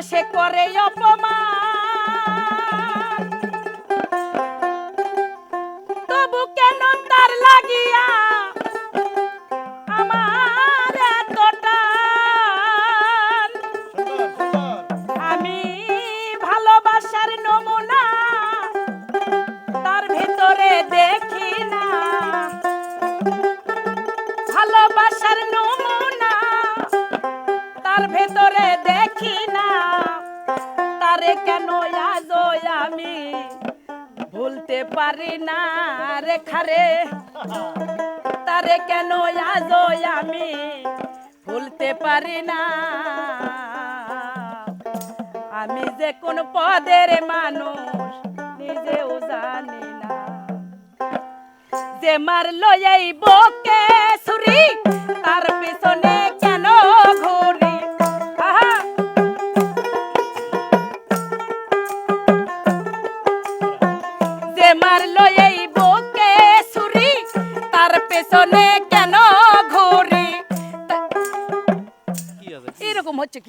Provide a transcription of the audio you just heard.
তারে করে অপমান। তবু কেন তার লাগিয়া আমার এতটা? আমি ভালোবাসার নমুনা তার ভিতরে দেখি না। ভালোবাসার নমুনা ভেতরে দেখি না। তারে কেন আমি ভুলতে পারি না রেখারে তারে কেন আমি ভুলতে পারি না? আমি যে কোন পদের মানুষ নিজেও জানি না। যে মারলো এই বকে ছুরি মারলো এই বুকে সুরি তার পেছনে কেন ঘুরি? এরকম হচ্ছে কি?